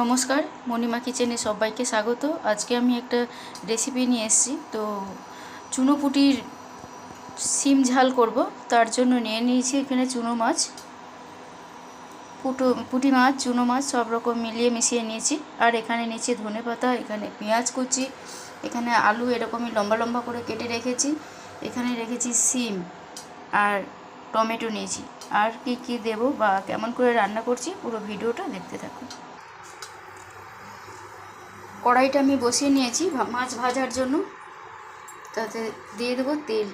নমস্কার, মণিমা কিচেনে সবাইকে স্বাগত। আজকে আমি একটা রেসিপি নিয়ে এসেছি। তো চুনোপুটির সিম ঝাল করব, তার জন্য নিয়ে নিয়েছি এখানে চুনো মাছ। পুটো, পুঁটি মাছ, চুনো মাছ, সব রকম মিলিয়ে মিশিয়ে নিয়েছি। আর এখানে নিয়েছি ধনে পাতা, এখানে পেঁয়াজ কুচি, এখানে আলু এরকমই লম্বা লম্বা করে কেটে রেখেছি। এখানে রেখেছি সিম আর টমেটো নিয়েছি। আর কি কি দেব বা কেমন করে রান্না করছি, পুরো ভিডিওটা দেখতে থাকুন। কড়াইটা আমি বসিয়ে নিয়েছি মাছ ভাজার জন্য। তাতে দিয়ে দেবো তেল।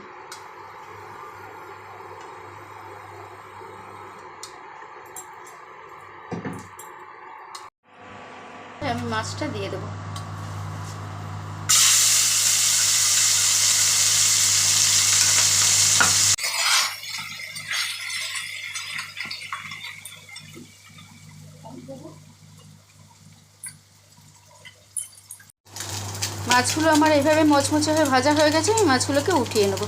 আমি মাছটা দিয়ে দেবো। মাছগুলো আমার এইভাবে মচমচে হয়ে ভাজা হয়ে গেছে, আমি মাছগুলোকে উঠিয়ে নেব।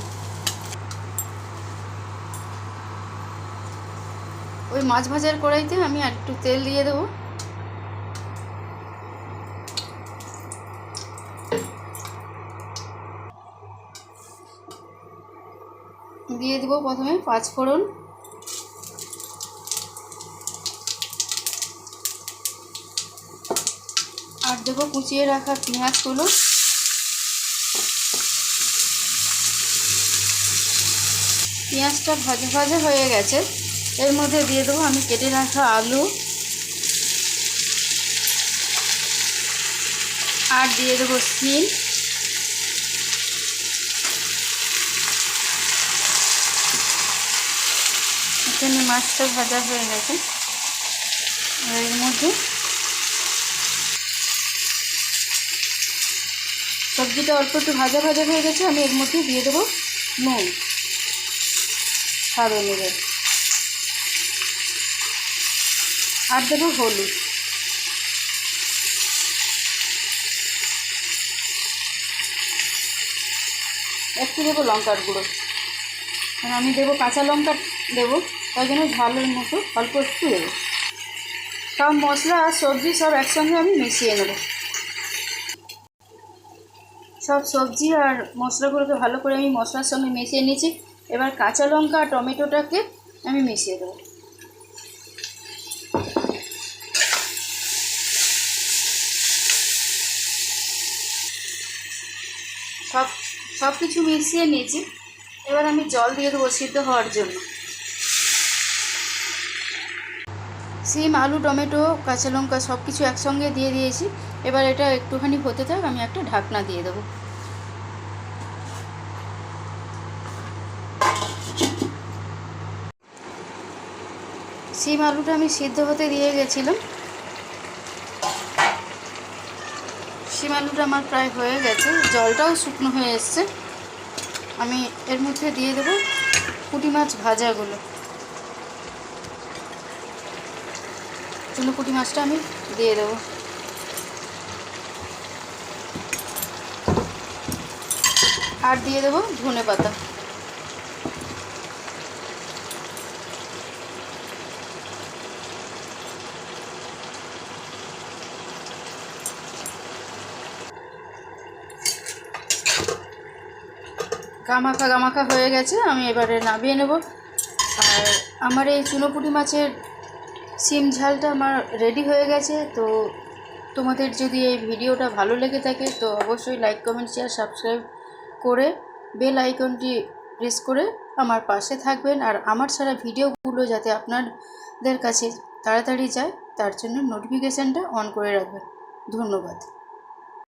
ওই মাছ ভাজার কড়াইতে আমি আর একটু তেল দিয়ে দেবো। দিয়ে দেবো প্রথমে পাঁচ ফোড়ন। আর দেবো কুচিয়ে রাখা পেঁয়াজগুলো। পেঁয়াজটা ভাজা ভাজা হয়ে গেছে। এর মধ্যে দিয়ে দেবো আমি কেটে রাখা আলু। আর দিয়ে দেবো সিম এখানে মাছটা ভাজা হয়ে গেছে। এর মধ্যে সবজিটা অল্প একটু ভাজা ভাজা হয়ে গেছে, আমি এর মধ্যে দিয়ে দেবো নুন। স্বাদ অনুযায়ী আর দেবো হলুদ। একটু দেবো লঙ্কার গুঁড়ো। কারণ আমি দেবো কাঁচা লঙ্কা দেবো, তাই জন্য ঝালের মতো অল্প একটু দেবো। সব মশলা আর সবজি সব একসঙ্গে আমি মিশিয়ে নেব। সব সবজি আর মশলাগুলোকে ভালো করে আমি মশলার সঙ্গে মিশিয়ে নিয়েছি। এবার কাঁচা লঙ্কা আর টমেটোটাকে আমি মিশিয়ে দেবো। সব সব কিছু মিশিয়ে নিয়েছি। এবার আমি জল দিয়ে দেবো সিদ্ধ হওয়ার জন্য। সিম, আলু, টমেটো, কাঁচা লঙ্কা সব কিছু একসঙ্গে দিয়ে দিয়েছি। এবার এটা একটুখানি হতে থাক, আমি একটা ঢাকনা দিয়ে দেবো। সিম আলুটা আমি সিদ্ধ হতে দিয়ে গেছিলাম। সিম আলুটা আমার প্রায় হয়ে গেছে, জলটাও শুকনো হয়ে এসছে। আমি এর মধ্যে দিয়ে দেবো পুঁটি মাছ ভাজাগুলো। চুনো পুঁটি মাছটা আমি দিয়ে দেবো। আর দিয়ে দেবো ধনে পাতা গামাখা গামাখা হয়ে গেছে, আমি এবারে নামিয়ে নেব। আর আমার এই চুনোপুটি মাছের সিম ঝালটা আমার রেডি হয়ে গেছে, তো তোমাদের যদি এই ভিডিওটা ভালো লেগে থাকে, তো অবশ্যই লাইক কমেন্ট শেয়ার সাবস্ক্রাইব করে বেল আইকনটি প্রেস করে আমার পাশে থাকবেন। আর আমার সারা ভিডিওগুলো যাতে আপনাদের কাছে তাড়াতাড়ি যায়, তার জন্য নোটিফিকেশানটা অন করে রাখবেন। ধন্যবাদ।